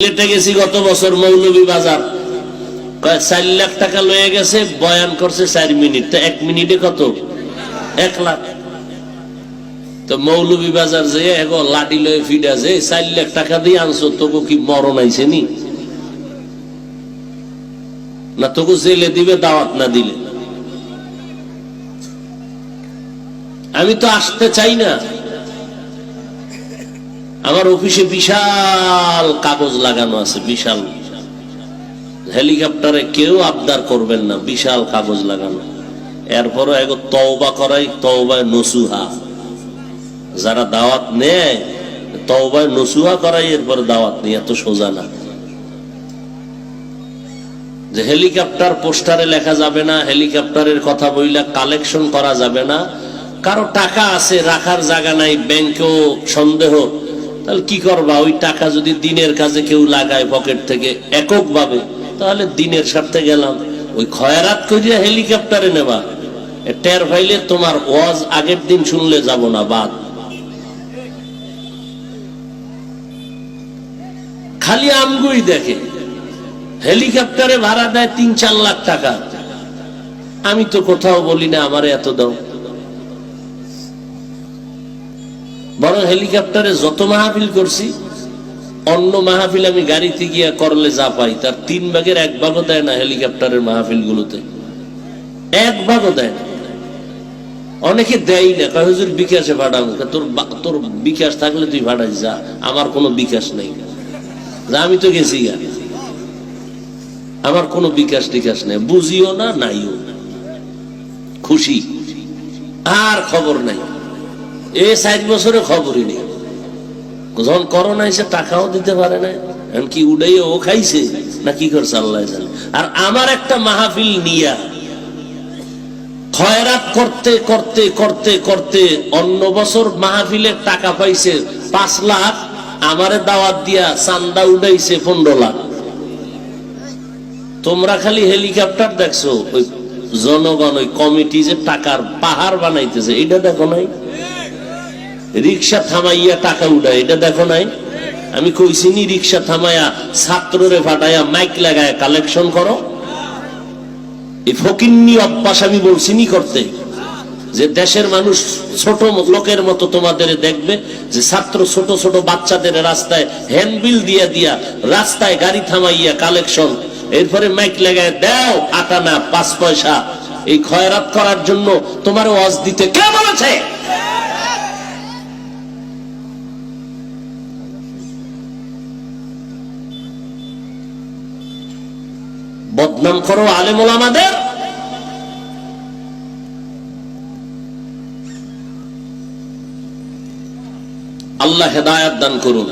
সিলেটে গেছি, গত বছর মৌলভী বাজার। চার লাখ টাকা লয়ে গেছে, বয়ান করছে চার মিনিট। এক মিনিটে কত? এক লাখ। তো মৌলভী বাজার যে এগো লাঠি লয়ে ফিডা যে চার লাখ টাকা দিয়ে আনছো কি মরণ আইছে নি? না তোকে জেলে দিবে, দাওয়াত না দিলে? আমি তো আসতে চাই না। আমার অফিসে বিশাল কাগজ লাগানো আছে, বিশাল। হেলিকপ্টারে কেউ আবদার করবেন না, বিশাল কাগজ লাগানো। এরপরও এগো তওবা করাই, তওবায় নসুহা। যারা দাওয়াত নেয়, তওবায় নসুহা করাই, এরপরে দাওয়াত নেই, এত সোজা না। যে হেলিকপ্টার পোস্টারে লেখা যাবে না, হেলিকপ্টারের কথা বইলা কালেকশন করা যাবে না। কারও টাকা আছে, রাখার জায়গা নাই, ব্যাংকেও সন্দেহ। তাহলে কি করবা? ওই টাকা যদি দিনের কাজে কেউ লাগায় পকেট থেকে একক ভাবে তাহলে দিনের স্বার্থে গেলাম। ওই খয়রাত করিয়া হেলিকপ্টারে নেবা। টের ফাইলে তোমার ওয়াজ আগের দিন শুনলে যাব না বাদ। খালি আমগুই দেখে। হেলিকপ্টারে ভাড়া দেয় তিন চার লাখ টাকা। আমি তো কোথাও বলি না, আমার এত দাও। বরং হেলিকপ্টারে যত মাহফিল করছি, অন্য মাহফিল আমি গাড়িতে গিয়া করলে যা পাই, তার তিন ভাগের এক ভাগও দেয় না হেলিকপ্টারের মাহফিল গুলোতে এক ভাগও দেয় না। অনেকে দেয় না, কয় বিকাশে ভাড়াবো তোর তোর বিকাশ থাকলে তুই ভাড়াই যা, আমার কোনো বিকাশ নেই। যা, আমি তো গেছি গা। আমার কোনো বিকাশ টিকাশ নেই। বুঝিও না, নাইও। খুশি। আর খবর নাই। এ ষাট বছরে খবরই নেই। যখন করোনা এসে টাকাও দিতে পারে না কি উড়াই ও খাইছে, না কি করছে আল্লাহ আর আমার একটা মাহফিল নিয়া খয়রাত করতে করতে করতে করতে অন্য বছর মাহফিলের টাকা পাইছে পাঁচ লাখ, আমারে দাওয়াত দিয়া চান্দা উঠাইছে পনেরো লাখ। তোমরা খালি হেলিকপ্টার দেখছ, ওই জনগণ, ওই কমিটি যে টাকার পাহাড় বানাইতেছে, এটা দেখো নাই? রিক্সা থামাইয়া টাকা উঠায়, এটা দেখো নাই? আমি কইছিনি রিক্সা থামাইয়া ছাত্ররে ফাটাইয়া মাইক লাগায় কালেকশন করো। এই ফকিন্নি অভ্যাস আমি বলছিনি করতে, যে দেশের মানুষ ছোট লোকের মতো তোমাদের দেখবে, যে ছাত্র ছোট ছোট বাচ্চাদের রাস্তায় হ্যান্ডবিল দিয়া দিয়া রাস্তায় গাড়ি থামাইয়া কালেকশন এরপরে মাইক লাগায় দাও আটানা, পাঁচ পয়সা। এই খয়রাত করার জন্য তোমার ওয়াজ দিতে কে বলেছে? বদনাম করো আলেমুল আমাদের আল্লাহ হেদায়াত দান করুন।